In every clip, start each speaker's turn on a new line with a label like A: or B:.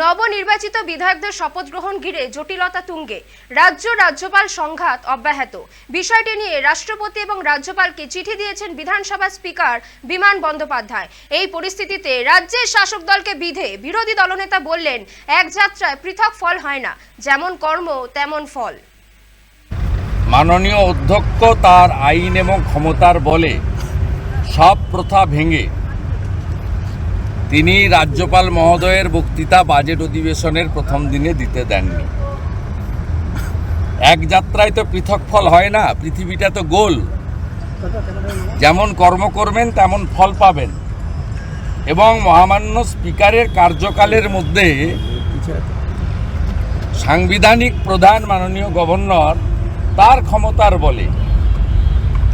A: নবনির্বাচিত বিধায়কদের শপথ গ্রহণ ঘিরে জটিলতা তুঙ্গে। রাজ্য রাজ্যপাল সংঘাত অব্যাহত। বিষয়টি নিয়ে রাষ্ট্রপতি এবং রাজ্যপালকে চিঠি দিয়েছেন বিধানসভা স্পিকার বিমান বন্দ্যোপাধ্যায়। এই পরিস্থিতিতে রাজ্যের শাসক দলকে বিধে বিরোধী দলনেতা বললেন, এক যাত্রায় পৃথক ফল হয় না, যেমন কর্ম, তেমন ফল।
B: মাননীয় অধ্যক্ষ তার আইন এবং ক্ষমতার বলে সব প্রথা ভেঙে তিনি রাজ্যপাল মহোদয়ের বক্তৃতা বাজেট অধিবেশনের প্রথম দিনে দিতে দেননি। এক যাত্রায় তো পৃথক ফল হয় না, পৃথিবীটা তো গোল। যেমন কর্ম করবেন, তেমন ফল পাবেন। এবং মহামান্য স্পিকারের কার্যকালের মধ্যে সাংবিধানিক প্রধান মাননীয় গভর্নর তার ক্ষমতার বলে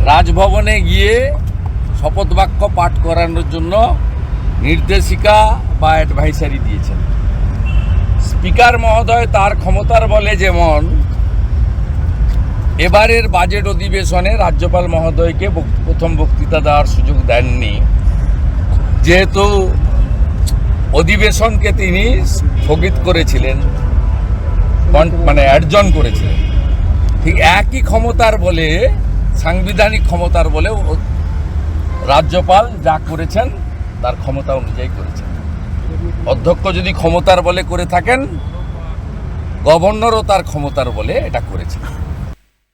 B: রাজভবনে গিয়ে শপথ বাক্য পাঠ করানোর জন্য নির্দেশিকা বা অ্যাডভাইসারি দিয়েছেন। স্পিকার মহোদয় তার ক্ষমতার বলে যেমন, এবারের বাজেট অধিবেশনে রাজ্যপাল মহোদয়কে প্রথম বক্তৃতা দেওয়ার সুযোগ দেননি। যেহেতু অধিবেশনকে তিনি স্থগিত করেছিলেন মানে অ্যাডজন করেছিলেন। ঠিক একই ক্ষমতার বলে, সাংবিধানিক ক্ষমতার বলে রাজ্যপাল যা করেছেন তার ক্ষমতা অনুযায়ী করেছেন। অধ্যক্ষ যদি ক্ষমতার বলে করে থাকেন, গভর্নরও তার ক্ষমতার বলে এটা করেছেন।